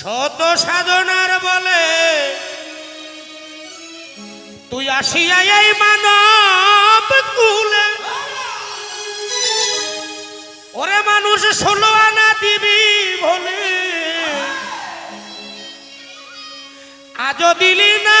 শত সাধনার বলে, তুই আসিয়া এই মানব কুলে। ওরে মানুষ ষোলো আনা দিবি বলে, আজও দিলি না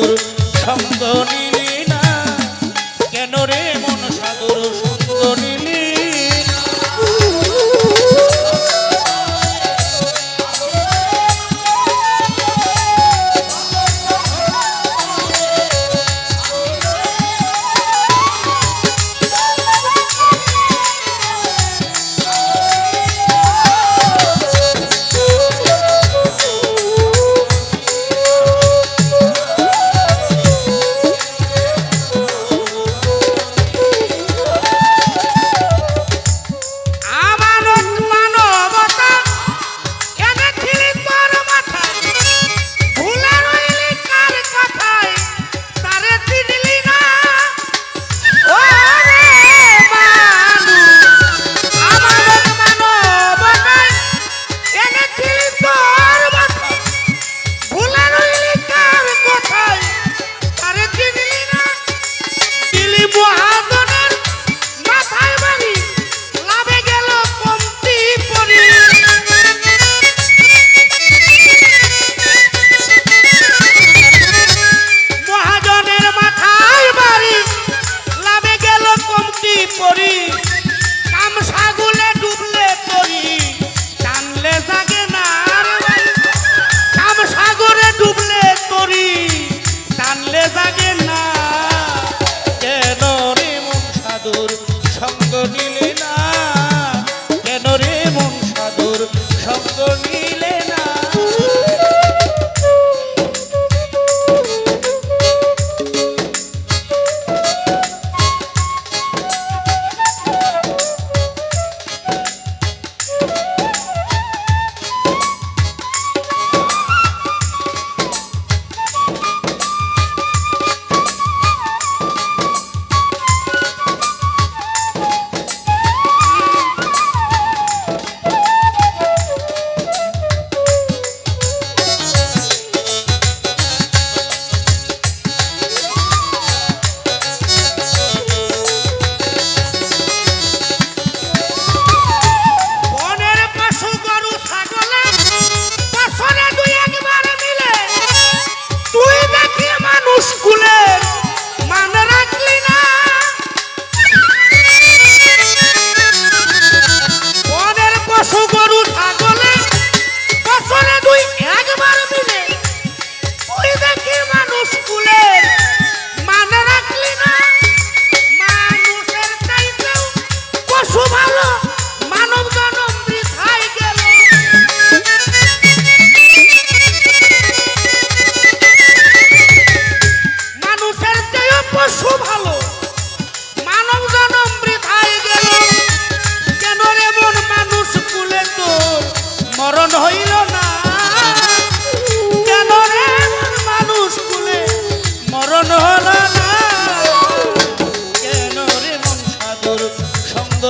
গুরু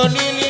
sonido